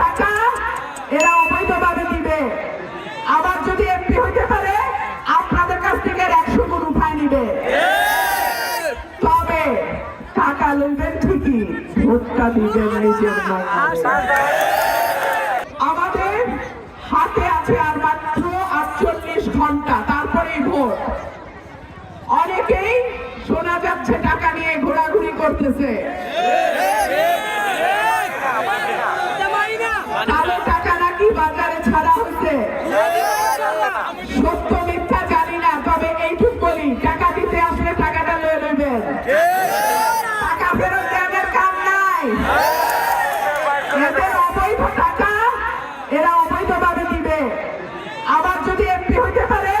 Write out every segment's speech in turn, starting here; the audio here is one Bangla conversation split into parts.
টাকা এরা অবৈধভাবে দিবে। আবার যদি এমপি হইতে পারে, আপনাদের কাছ থেকে একশো গুণ উঠায় নিবে। তবে টাকা লইবেন ঠিকই, ভোটটা দিবেন আমাদের হাতে আছে আর মাত্র আটচল্লিশ ঘণ্টা, তারপরেই ভোট। অনেকেই শোনা যাচ্ছে টাকা নিয়ে ঘোরাঘুরি করতেছে। হচ্ছে সত্য মিথ্যা জানি না, তবে এইটুক বলি, টাকা দিতে আসলে টাকাটা লয়ে নেবেন টাকা ফেরত দেওয়ার কাম নাই। এদের অবৈধ টাকা এরা অবৈধভাবে দিবে। আবার যদি এমপি হইতে পারে,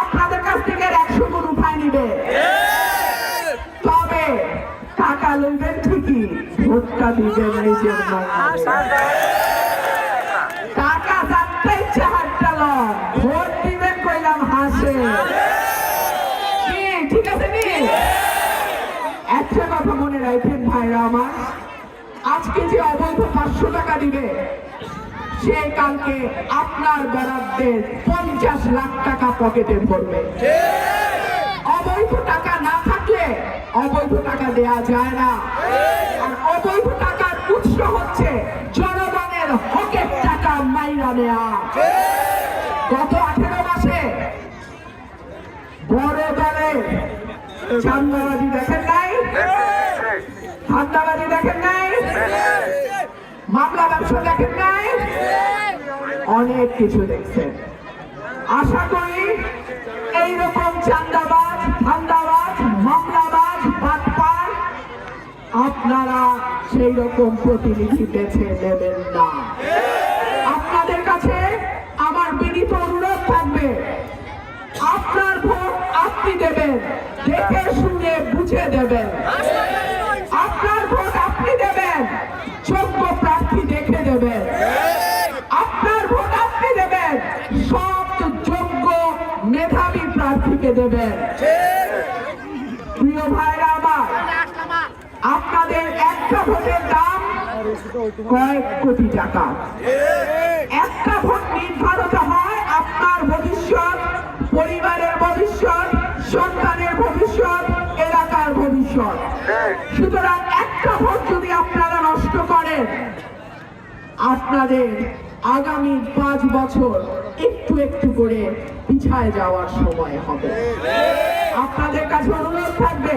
আপনাদের কাছ থেকে একশো গুণ উঠায় নিবে। তবে টাকা লইবেন ঠিকই, ভোটটা দিবেন নিজের মনে আমার। আজকে যে অবৈধ পাঁচশো টাকা দিবে, সে কালকে আপনার বেড়াদের পঞ্চাশ লাখ টাকা পকেটে ভরবে অবৈধ টাকা না থাকলে অবৈধ টাকা দেয়া যায় না। আর অবৈধ টাকার উৎস হচ্ছে জনগণের হকের টাকা মাইরা নেয়া। গত আঠেরো মাসে বড় দলের চান্দাবাজি দেখেন নাই ধান্দাবাজি দেখেন নাই মামলা ব্যবসা দেখেন নাই অনেক কিছু দেখছেন। আশা করি এইরকম চান্দাবাজ, ধান্দাবাজ, মামলাবাজ, বাটপার আপনারা সেই রকম প্রতিনিধি বেছে নেবেন না। আপনাদের কাছে আমার বিনীত অনুরোধ থাকবে। আপনার ভোট আপনি দেবেন, দেখে শুনে বুঝে দেবেন। আপনার ভোট আপনি দেবেন, যোগ্য প্রার্থী দেখে দেবেন আপনার ভোট আপনি দেবেন সব যোগ্য প্রার্থীকে দেবেন প্রিয় ভাইরা আমার, আপনাদের একটা ভোটের দাম কয়েক কোটি টাকা। একটা ভোট নির্ধারিত হয় আপনার ভবিষ্যৎ, পরিবারের ভবিষ্যৎ, সন্তানের ভবিষ্যৎ, এলাকার ভবিষ্যৎ। সুতরাং একটা ভোট যদি আপনারা নষ্ট করেন, আপনাদের আগামী পাঁচ বছর একটু একটু করে পিছায় যাওয়ার সময় হবে। আপনাদের কাছে অনুরোধ থাকবে।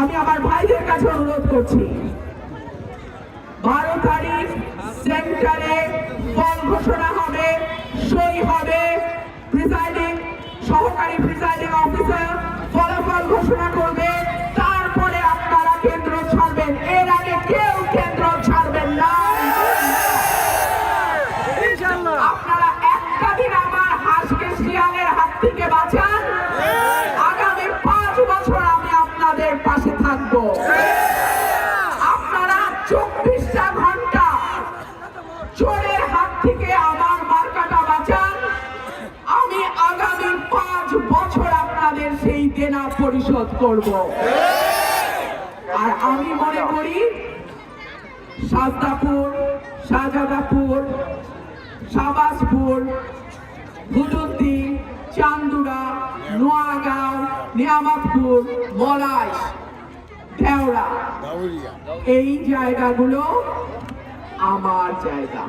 আমি আমার ভাইদের কাছে অনুরোধ করছি। বারো তারিখ সেন্টারে ফল ঘোষণা হবে, সই হবে। প্রিসাইডিং, সহকারী প্রিসাইডিং অফিসার ফলাফল ঘোষণা আপনাদের সেই দেনা পরিশোধ করব। আর আমি মনে করি সাজদাপুর শাহজাদাপুর শাহবাজপুর ভুতুদ্দি চান্দুরা নোয়াগাঁও নিয়ামতপুর মলাই ঢেওড়া এই জায়গাগুলো আমার জায়গা।